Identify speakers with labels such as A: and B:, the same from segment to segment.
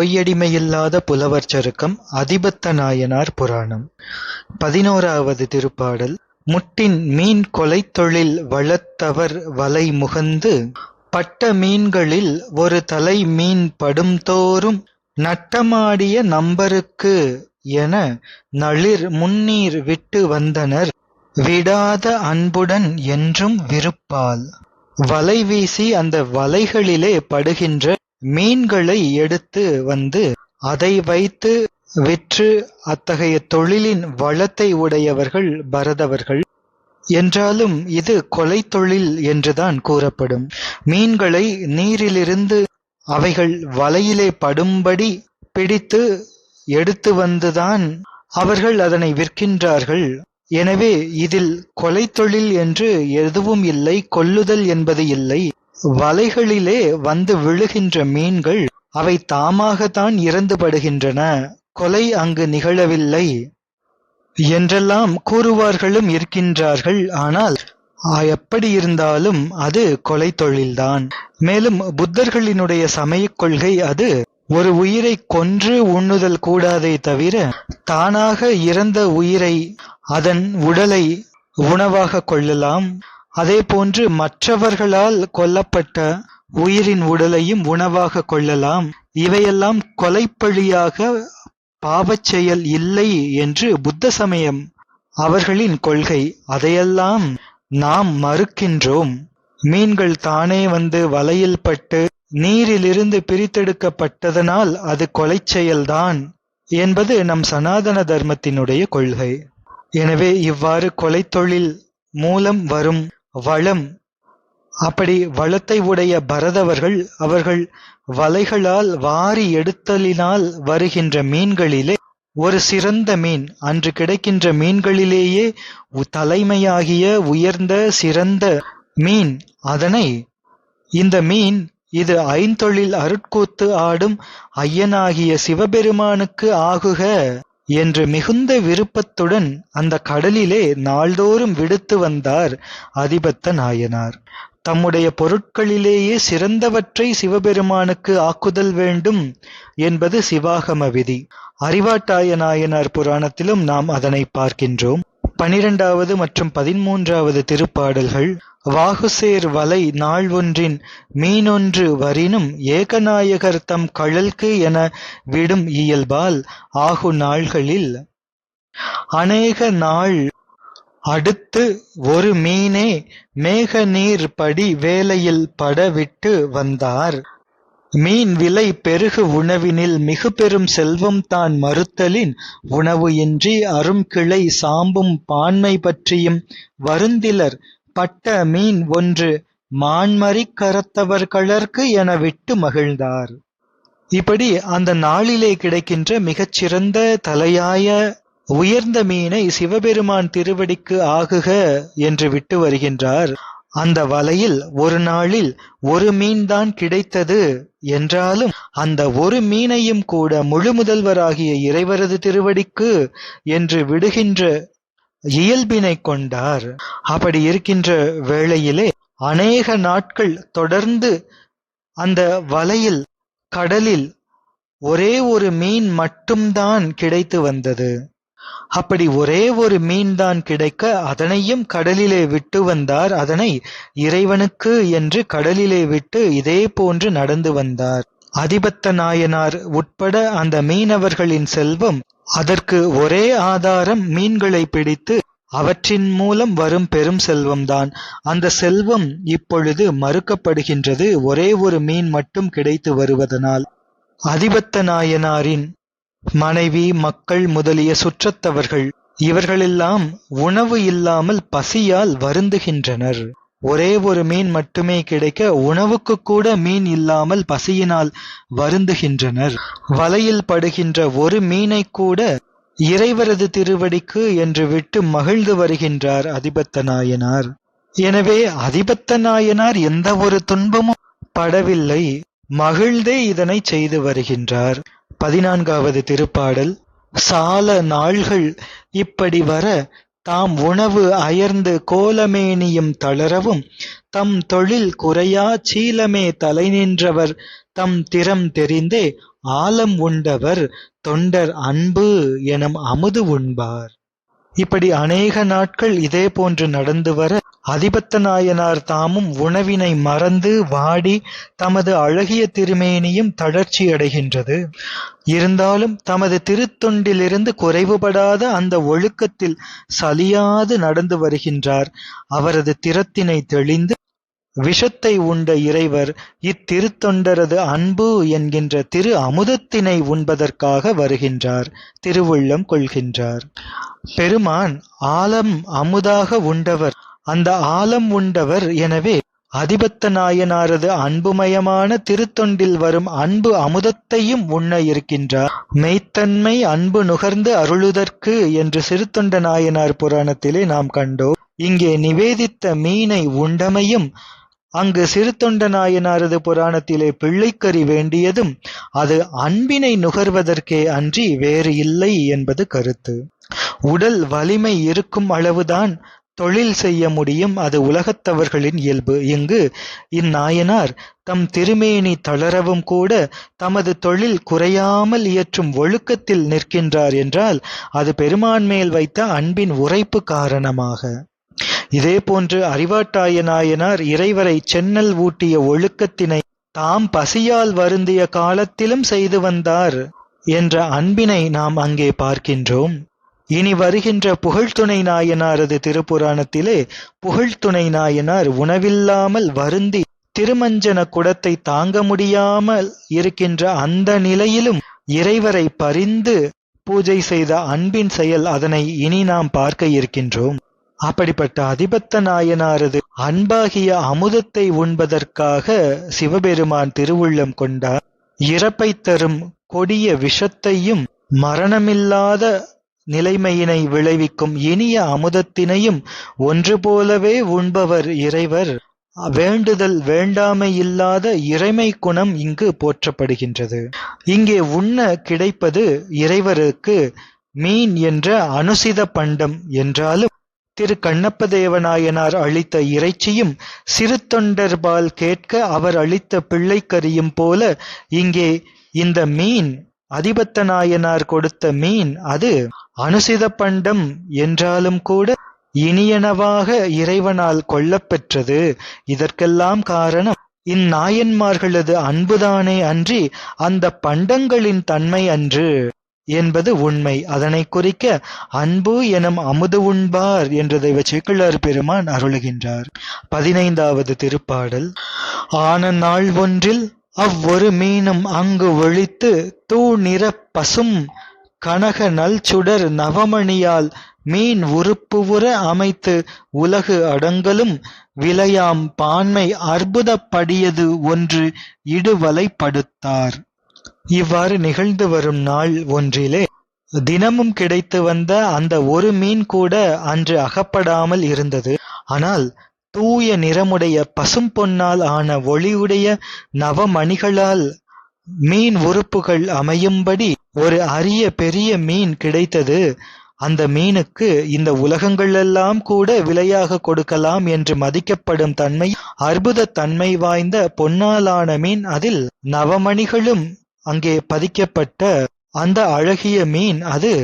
A: பொய்யடிமையில்லாத புலவர் சருக்கம் அதிபத்த நாயனார் புராணம். பதினோராவது திருப்பாடல். முட்டின் மீன் கொலைத்தொழில் வளத்தவர் வலை முகந்து பட்ட மீன்களில் ஒரு தலை மீன் படும்தோறும் நட்டமாடிய நம்பருக்கு என நளிர் முன்னீர் விட்டு வந்தனர். விடாத அன்புடன் என்றும் விருப்பால். வலை வீசி அந்த வலைகளிலே படுகின்ற மீன்களை எடுத்து வந்து அதை வைத்து விற்று அத்தகைய தொழிலின் வளத்தை உடையவர்கள் பரதவர்கள். என்றாலும் இது கொலை தொழில் என்றுதான் கூறப்படும். மீன்களை நீரிலிருந்து அவைகள் வலையிலே படும்படி பிடித்து எடுத்து வந்துதான் அவர்கள் அதனை விற்கின்றார்கள். எனவே இதில் கொலை தொழில் என்று எதுவும் இல்லை கொல்லுதல் என்பது இல்லை. வலைகளிலே வந்து விழுகின்ற மீன்கள் அவை தாமாகத்தான் இறந்து படுகின்றன கொலை அங்கு நிகழவில்லை என்றெல்லாம் கூறுவார்களும் இருக்கின்றார்கள். ஆனால் எப்படி இருந்தாலும் அது கொலை தொழில்தான். மேலும் புத்தர்களினுடைய சமயக் கொள்கை அது ஒரு உயிரை கொன்று உண்ணுதல் கூடாதே தவிர தானாக இறந்த உயிரை அதன் உடலை உணவாக கொள்ளலாம். அதே போன்று மற்றவர்களால் கொல்லப்பட்ட உயிரின் உடலையும் உணவாக கொள்ளலாம். இவையெல்லாம் கொலைப்பழியாக பாவச் செயல் இல்லை என்று புத்த சமயம் அவர்களின் கொள்கை. அதையெல்லாம் நாம் மறுக்கின்றோம். மீன்கள் தானே வந்து வலையில் பட்டு நீரிலிருந்து பிரித்தெடுக்கப்பட்டதனால் அது கொலை செயல்தான் என்பது நம் சனாதன தர்மத்தினுடைய கொள்கை. எனவே இவ்வாறு கொலை தொழில் மூலம் வரும் வளம். அப்படி வளத்தை உடைய பரதவர்கள் அவர்கள் வலைகளால் வாரி எடுத்தலினால் வருகின்ற மீன்களிலே ஒரு சிறந்த மீன் அன்று கிடைக்கின்ற மீன்களிலேயே தலைமையாகிய உயர்ந்த சிறந்த மீன் அதனை. இந்த மீன் இது ஐந்தொழில் அருட்கூத்து ஆடும் ஐயனாகிய சிவபெருமானுக்கு ஆகுக. என்று மிகுந்த விருப்பத்துடன் அந்த கடலிலே நாள்தோறும் விடுத்து வந்தார் அதிபத்த நாயனார். தம்முடைய பொருட்களிலேயே சிறந்தவற்றை சிவபெருமானுக்கு ஆக்குதல் வேண்டும் என்பது சிவாகம விதி. அறிவாட்டாய நாயனார் புராணத்திலும் நாம் அதனை பார்க்கின்றோம். பனிரெண்டாவது மற்றும் பதிமூன்றாவது திருப்பாடல்கள் வாகுசேர் வலை நாள் ஒன்றின் மீனொன்று வரினும் ஏகநாயகர் தம் கழல்கு என விடும் இயல்பால் ஆகு நாள்களில். அநேக நாள் அடுத்து ஒரு மீனே மேக நீர் படி வேலையில் படவிட்டு வந்தார். மீன் விலை பெருகு உணவினில் மிகு பெரும் செல்வம் தான் மறுத்தலின் உணவு இன்றி அரும் கிளை சாம்பும் பான்மை பற்றியும் வருந்திலர் பட்ட மீன் ஒன்று மான்மறி கரத்தவர்களற்கு என விட்டு மகிழ்ந்தார். இப்படி அந்த நாளிலே கிடைக்கின்ற மிகச்சிறந்த தலையாய உயர்ந்த மீனை சிவபெருமான் திருவடிக்கு ஆகுக என்று விட்டு வருகின்றார். அந்த வலையில் ஒரு நாளில் ஒரு மீன்தான் கிடைத்தது என்றாலும் அந்த ஒரு மீனையும் கூட முழு முதல்வராகிய இறைவரது திருவடிக்கு என்று விடுகின்ற இயல்பினை கொண்டார். அப்படி இருக்கின்ற வேளையிலே அநேக நாட்கள் தொடர்ந்து அந்த வலையில் கடலில் ஒரே ஒரு மீன் மட்டும்தான் கிடைத்து வந்தது. அப்படி ஒரே ஒரு மீன் தான் கிடைக்க அதனையும் கடலிலே விட்டு வந்தார். அதனை இறைவனுக்கு என்று கடலிலே விட்டு இதே போன்று நடந்து வந்தார். அதிபத்த நாயனார் உட்பட அந்த மீனவர்களின் செல்வம் அதற்கு ஒரே ஆதாரம் மீன்களை பிடித்து அவற்றின் மூலம் வரும் பெரும் செல்வம்தான். அந்த செல்வம் இப்பொழுது மறுக்கப்படுகின்றது. ஒரே ஒரு மீன் மட்டும் கிடைத்து வருவதனால். அதிபத்த நாயனாரின் மனைவி மக்கள் முதலிய சுற்றத்தவர்கள் இவர்களெல்லாம் உணவு இல்லாமல் பசியால் வருந்துகின்றனர். ஒரே ஒரு மீன் மட்டுமே கிடைக்க உணவுக்கு கூட மீன் இல்லாமல் பசியினால் வருந்துகின்றனர். வலையில் படுகின்ற ஒரு மீனை கூட இறைவரது திருவடிக்கு என்று விட்டு மகிழ்ந்து வருகின்றார் அதிபத்த நாயனார் எனவே அதிபத்த நாயனார் எந்த ஒரு துன்பமும் படவில்லை. மகிழ்ந்தே இதனை செய்து வருகின்றார். பதினான்காவது திருப்பாடல் சால நாள்கள் இப்படி வர தாம் உணவு அயர்ந்து கோலமேனியும் தளரவும் தம் தொழில் குறையா சீலமே தலை நின்றவர் தம் திறம் தெரிந்தே ஆலம் உண்டவர் தொண்டர் அன்பு எனும் அமுது உண்பார். இப்படி அநேக நாட்கள் இதே போன்று நடந்து வர அதிபத்த நாயனார் தாமும் உணவினை மறந்து வாடி தமது அழகிய திருமேனியும் தளர்ச்சி அடைகின்றது. இருந்தாலும் தமது திருத்தொண்டிலிருந்து குறைவுபடாத அந்த ஒழுக்கத்தில் சலியாது நடந்து வருகின்றார். அவரது திறத்தினை தெளிந்து விஷத்தை உண்ட இறைவர் இத்திருத்தொண்டரது அன்பு என்கின்ற திரு அமுதத்தினை உண்பதற்காக வருகின்றார் திருவுள்ளம் கொள்கின்றார். பெருமான் ஆலம் அமுதாக உண்டவர். அந்த ஆழம் உண்டவர் எனவே அதிபத்த நாயனாரது அன்புமயமான திருத்தொண்டில் வரும் அன்பு அமுதத்தையும் உண்ண இருக்கின்றார். மெய்த்தன்மை அன்பு நுகர்ந்து அருளுதற்கு என்று சிறுத்தொண்ட நாயனார் புராணத்திலே நாம் கண்டோம். இங்கே நிவேதித்த மீனை உண்டமையும் அங்கு சிறுத்தொண்ட நாயனாரது புராணத்திலே பிள்ளைக்கறி வேண்டியதும் அது அன்பினை நுகர்வதற்கே அன்றி வேறு இல்லை என்பது கருத்து. உடல் வலிமை இருக்கும் அளவுதான் தொழில் செய்ய முடியும். அது உலகத்தவர்களின் இயல்பு. இங்கு இந்நாயனார் தம் திருமேனி தளரவும் கூட தமது தொழில் குறையாமல் இயற்றும் ஒழுக்கத்தில் நிற்கின்றார் என்றால் அது பெருமான் மேல் வைத்த அன்பின் உரைப்பு காரணமாக. இதே போன்று அறிவாட்டாய நாயனார் இறைவரை சென்னல் ஊட்டிய ஒழுக்கத்தினை தாம் பசியால் வருந்திய காலத்திலும் செய்து வந்தார் என்ற அன்பினை நாம் அங்கே பார்க்கின்றோம். இனி வருகின்ற புகழ்துணை நாயனாரது திருப்புராணத்திலே புகழ்துணை நாயனார் உணவில்லாமல் வருந்தி திருமஞ்சன குடத்தை தாங்க முடியாமல் இருக்கின்ற அந்த நிலையிலும் இறைவரை பரிந்து பூஜை செய்த அன்பின் செயல் அதனை இனி நாம் பார்க்க இருக்கின்றோம். அப்படிப்பட்ட அதிபத்த நாயனாரது அன்பாகிய அமுதத்தை உண்பதற்காக சிவபெருமான் திருவுள்ளம் கொண்டார். இறப்பை தரும் கொடிய விஷத்தையும் மரணமில்லாத நிலைமையினை விளைவிக்கும் இனிய அமுதத்தினையும் ஒன்று போலவே உண்பவர் இறைவர். வேண்டுதல் வேண்டாமை இல்லாத இறைமை குணம் இங்கு போற்றப்படுகின்றது. இங்கே உண்ண கிடைப்பது இறைவருக்கு மீன் என்ற அனுசித பண்டம் என்றாலும் திரு கண்ணப்ப தேவநாயனார் அளித்த இறைச்சியும் சிறு தொண்டர்பால் கேட்க அவர் அளித்த பிள்ளைக்கரியும் போல இங்கே இந்த மீன் அதிபத்த நாயனார் கொடுத்த மீன் அது. அனுசித பண்டம் என்றாலும் கூட இனியனவாக இறைவனால் கொள்ளப்பெற்றது இதற்கெல்லாம் காரணம் இந்நாயன்மார்களது அன்புதானே அன்றி அந்த பண்டங்களின் தன்மை அன்று என்பது உண்மை. அதனை குறிக்க அன்பு எனும் அமுது உண்பார் என்றதை வச்சுக்கிள்ளார் பெருமான் அருளுகின்றார். பதினைந்தாவது திருப்பாடல். ஆன நாள் ஒன்றில் அவ்வொரு மீனும் அங்கு ஒழித்து தூ நிற பசும் கனக நல் சுடர் நவமணியால் மீன் உறுப்புவுற அமைத்து உலகு அடங்கலும் விளையாம் பான்மை அற்புதப்படியது ஒன்று இடுவலைப்படுத்தார் இவ்வாறு நிகழ்ந்து வரும் நாள் ஒன்றிலே தினமும் கிடைத்து வந்த அந்த ஒரு மீன் கூட அன்று அகப்படாமல் இருந்தது. ஆனால் தூய நிறமுடைய பசும் பொன்னால் ஆன ஒளியுடைய நவமணிகளால் மீன் உறுப்புகள் அமையும்படி ஒரு அரிய பெரிய மீன் கிடைத்தது. அந்த மீனுக்கு இந்த உலகங்களெல்லாம் கூட விலையாக கொடுக்கலாம் என்று மதிக்கப்படும் தன்மை அற்புத தன்மை வாய்ந்த பொன்னாலான மீன் அதில். நவமணிகளும் அங்கே பதிக்கப்பட்ட அந்த அழகிய மீன் அது.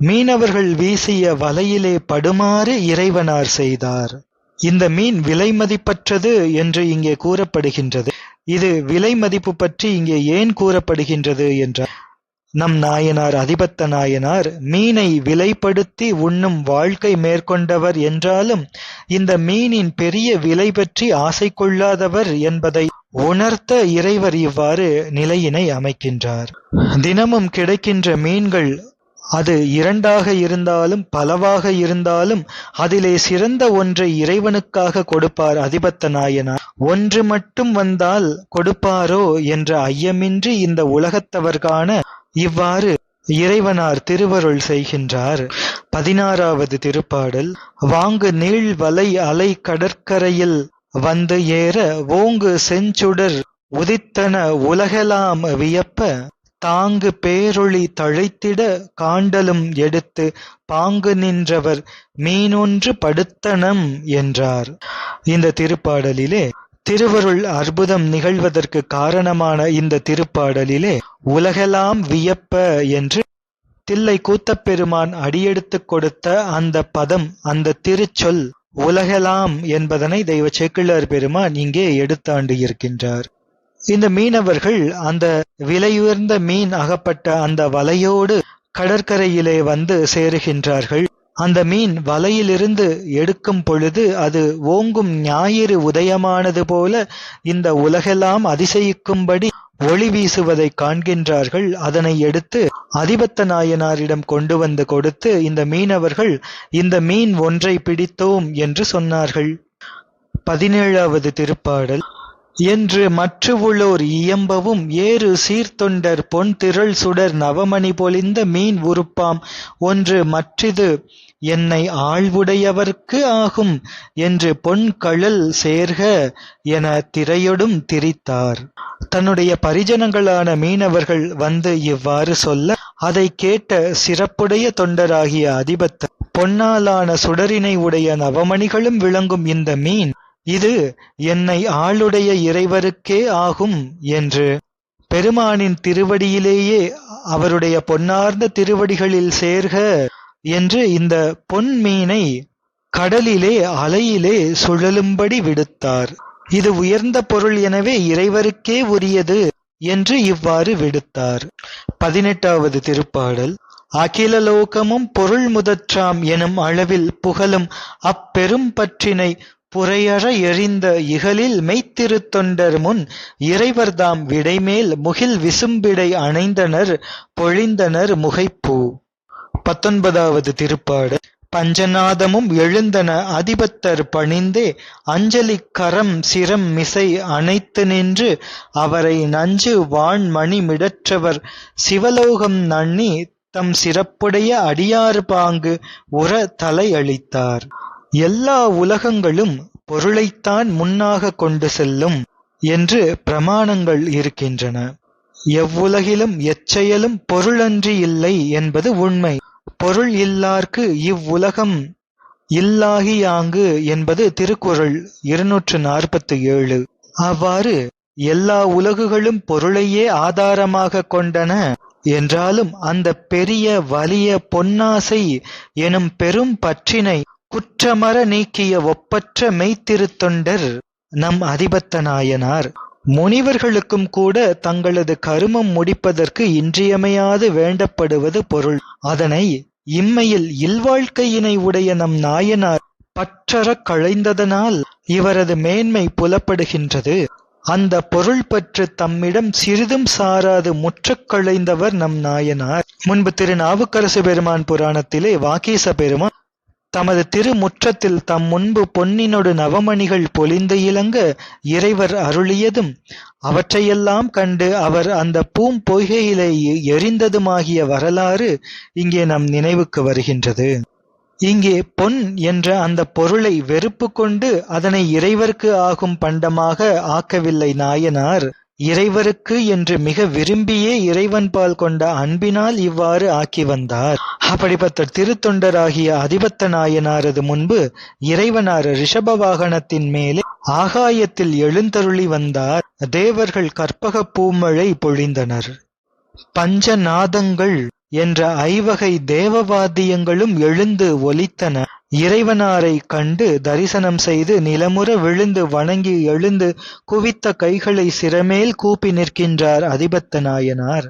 A: மீனவர்கள் வீசிய வலையிலே படுமாறு இறைவனார் செய்தார். இந்த மீன் விலை மதிப்பற்றது என்று இங்கே கூறப்படுகின்றது. இது விலை மதிப்பு பற்றி இங்கே ஏன் கூறப்படுகின்றது என்றார் நம் நாயனார் அதிபத்த நாயனார் மீனை விலைப்படுத்தி உண்ணும் வாழ்க்கை மேற்கொண்டவர் என்றாலும் இந்த மீனின் பெரிய விலை பற்றி ஆசை கொள்ளாதவர் என்பதை உணர்த்த இறைவர் இவ்வாறு நிலையினை அமைக்கின்றார். தினமும் கிடைக்கின்ற மீன்கள் அது இரண்டாக இருந்தாலும் பலவாக இருந்தாலும் அதிலே சிறந்த ஒன்றை இறைவனுக்காக கொடுப்பார் அதிபத்த நாயனார். ஒன்று மட்டும் வந்தால் கொடுப்பாரோ என்ற ஐயமின்றி இந்த உலகத்தவர்கான இவ்வாறு இறைவனார் திருவருள் செய்கின்றார். பதினாறாவது திருப்பாடல் வாங்கு நீள் வலை அலை கடற்கரையில் வந்து ஏற ஓங்கு செஞ்சுடர் உதித்தன உலகெலாம் வியப்ப தாங்கு பேரொளி தழைத்திட காண்டலும் எடுத்து பாங்கு நின்றவர் மீனொன்று படுத்தனம் என்றார். இந்த திருப்பாடலிலே திருவருள் அற்புதம் நிகழ்வதற்கு காரணமான இந்த திருப்பாடலிலே உலகெல்லாம் வியப்ப என்று தில்லை கூத்தப்பெருமான் அடியெடுத்துக் கொடுத்த அந்த பதம் அந்த திருச்சொல் உலகலாம் என்பதனை தெய்வ செக்கிழார் பெருமான் இங்கே எடுத்தாண்டு இருக்கின்றார் இந்த மீனவர்கள் அந்த விலையுயர்ந்த மீன் அகப்பட்ட அந்த வலையோடு கடற்கரையிலே வந்து சேருகின்றார்கள். அந்த மீன் வலையிலிருந்து எடுக்கும் பொழுது அது ஓங்கும் ஞாயிறு உதயமானது போல இந்த உலகெல்லாம் அதிசயிக்கும்படி ஒளி வீசுவதை காண்கின்றார்கள். அதனை எடுத்து அதிபத்த நாயனாரிடம் கொண்டு வந்து கொடுத்து இந்த மீனவர்கள் இந்த மீன் ஒன்றை பிடித்தோம் என்று சொன்னார்கள். பதினேழாவது திருப்பாடல். என்று மற்றுவுளோர் இயம்பவும் ஏறு சீர்தொண்டர் பொன் திரள் சுடர் நவமணி பொலிந்த மீன் உருப்பாம் ஒன்று மற்றிது என்னை ஆழ்வுடையவர்க்கு ஆகும் என்று பொன் கழல் சேர்க என திரையொடும் திரித்தார். தன்னுடைய பரிஜனங்களான மீனவர்கள் வந்து இவ்வாறு சொல்ல அதை கேட்ட சிறப்புடைய தொண்டராகிய அதிபத்தர் பொன்னாலான சுடரினை உடைய நவமணிகளும் விளங்கும் இந்த மீன் இது என்னை ஆளுடைய இறைவருக்கே ஆகும் என்று. பெருமானின் திருவடியிலேயே அவருடைய பொன்னார்ந்த திருவடிகளில் சேர்க என்று இந்த பொன்மீனை கடலிலே அலையிலே சுழலும்படி விடுத்தார். இது உயர்ந்த பொருள் எனவே இறைவருக்கே உரியது என்று இவ்வாறு விடுத்தார். பதினெட்டாவது திருப்பாடல். அகில லோகமும் பொருள் முதற்றாம் எனும் அளவில் புகழும் அப்பெரும் பற்றினை புறையற எறிந்த இகலில் மெய்த்திருத்தொண்டர் முன் இறைவர்தாம் விடைமேல் முகில் விசும்பிடை அணைந்தனர் பொழிந்தனர் முகைப்பூ. பத்தொன்பதாவது திருப்பாடல் பஞ்சநாதமும் எழுந்தன அதிபத்தர் பணிந்தே அஞ்சலி கரம் சிரம் மிசை அணைத்து நின்று அவரை நஞ்சு வான்மணி மிடற்றவர் சிவலோகம் நன்னி தம் சிறப்புடைய அடியார் பாங்கு உற தலையளித்தார் எல்லா உலகங்களும் பொருளைத்தான் முன்னாக கொண்டு செல்லும் என்று பிரமாணங்கள் இருக்கின்றன. எவ்வுலகிலும் எச்செயலும் பொருளன்றி இல்லை என்பது உண்மை. பொருள் இல்லார்க்கு இவ்வுலகம் இல்லாகியாங்கு என்பது திருக்குறள் இருநூற்று நாற்பத்தி ஏழு அவ்வாறு எல்லா உலகுகளும் பொருளையே ஆதாரமாக கொண்டன என்றாலும் அந்த பெரிய வலிய பொன்னாசை எனும் பெரும் பற்றினை குற்றமற நீக்கிய ஒப்பற்ற மெய்த்திருத்தொண்டர் நம் அதிபத்த நாயனார் முனிவர்களுக்கும் கூட தங்களது கருமம் முடிப்பதற்கு இன்றியமையாது வேண்டப்படுவது பொருள். அதனை இம்மையில் இல்வாழ்க்கையினை உடைய நம் நாயனார் பற்றறக் களைந்ததனால் இவரது மேன்மை புலப்படுகின்றது. அந்த பொருள் பற்று தம்மிடம் சிறிதும் சாராது முற்றக் களைந்தவர் நம் நாயனார். முன்பு திரு நாவுக்கரசு பெருமான் புராணத்திலே வாக்கீச பெருமான் தமது திருமுற்றத்தில் தம் முன்பு பொன்னினொடு நவமணிகள் பொலிந்து இலங்க இறைவர் அருளியதும் அவற்றையெல்லாம் கண்டு அவர் அந்த பூம் பொய்கையிலே எரிந்ததுமாகிய வரலாறு இங்கே நம் நினைவுக்கு வருகின்றது. இங்கே பொன் என்ற அந்த பொருளை வெறுப்பு கொண்டு அதனை இறைவர்க்கு ஆகும் பண்டமாக ஆக்கவில்லை நாயனார். இறைவருக்கு என்று மிக விரும்பியே இறைவன்பால் கொண்ட அன்பினால் இவ்வாறு ஆக்கி வந்தார். அப்படிப்பட்ட திருத்தொண்டராகிய அதிபத்த நாயனாரது முன்பு இறைவனார் ரிஷப வாகனத்தின் மேலே ஆகாயத்தில் எழுந்தருளி வந்தார். தேவர்கள் கற்பக பூமழை பொழிந்தனர். பஞ்சநாதங்கள் என்ற ஐவகை தேவவாதியங்களும் எழுந்து ஒலித்தன. இறைவனாரை கண்டு தரிசனம் செய்து நிலமுற விழுந்து வணங்கி எழுந்து குவித்த கைகளை சிறமேல் கூப்பி நிற்கின்றார் அதிபத்த நாயனார்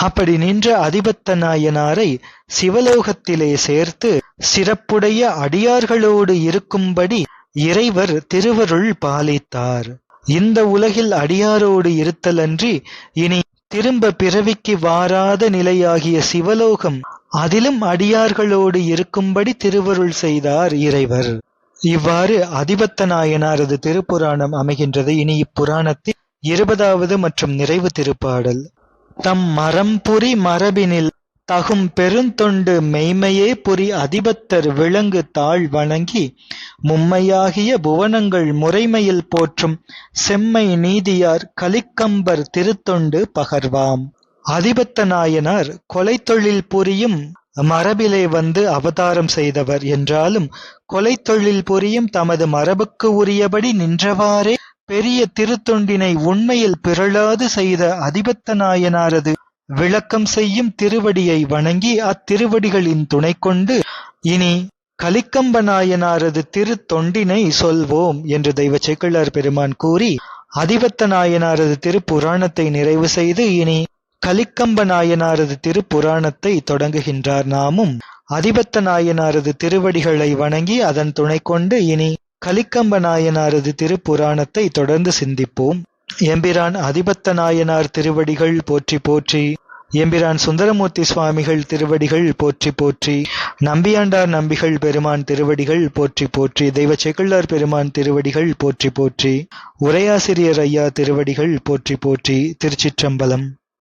A: அப்படி நின்ற அதிபத்த நாயனாரை சிவலோகத்திலே சேர்த்து சிறப்புடைய அடியார்களோடு இருக்கும்படி இறைவர் திருவருள் பாலித்தார். இந்த உலகில் அடியாரோடு இருத்தலன்றி இனி திரும்ப பிறவிக்கு வாராத நிலையாகிய சிவலோகம் அதிலும் அடியார்களோடு இருக்கும்படி திருவருள் செய்தார் இறைவர். இவ்வாறு அதிபத்த நாயனாரது திருப்புராணம் அமைகின்றது. இனி இப்புராணத்தில் இருபதாவது மற்றும் நிறைவு திருப்பாடல். தம் மரம்புரி மரபினில் தகும் பெருந்தொண்டு மெய்மையே புரி அதிபத்தர் விலங்கு தாழ் வணங்கி மும்மையாகிய புவனங்கள் முறைமையில் போற்றும் செம்மை நீதியார் கலிக்கம்பர் திருத்தொண்டு பகர்வாம். அதிபத்த நாயனார் கொலை தொழில் புரியும் மரபிலே வந்து அவதாரம் செய்தவர் என்றாலும் கொலை தொழில் புரியும் தமது மரபுக்கு உரியபடி நின்றவாறே பெரிய திருத்தொண்டினை உண்மையில் பிறழாது செய்த அதிபத்த நாயனாரது விளக்கம் செய்யும் திருவடியை வணங்கி அத்திருவடிகளின் துணை கொண்டு இனி கலிக்கம்ப நாயனாரது திருத்தொண்டினை சொல்வோம் என்று தெய்வ செக்கிழார் பெருமான் கூறி அதிபத்த நாயனாரது திருப்புராணத்தை நிறைவு செய்து இனி கலிக்கம்ப நாயனாரது திருப்புராணத்தை தொடங்குகின்றார் நாமும். அதிபத்த நாயனாரது திருவடிகளை வணங்கி அதன் துணை கொண்டு இனி கலிக்கம்ப நாயனாரது திருப்புராணத்தை தொடர்ந்து சிந்திப்போம். எம்பிரான் அதிபத்த நாயனார் திருவடிகள் போற்றி போற்றி எம்பிரான் சுந்தரமூர்த்தி சுவாமிகள் திருவடிகள் போற்றி போற்றி நம்பியாண்டார் நம்பிகள் பெருமான் திருவடிகள் போற்றி போற்றி தெய்வ செக்குள்ளார் பெருமான் திருவடிகள் போற்றி போற்றி உரையாசிரியர் ஐயா திருவடிகள் போற்றி போற்றி திருச்சிற்றம்பலம்.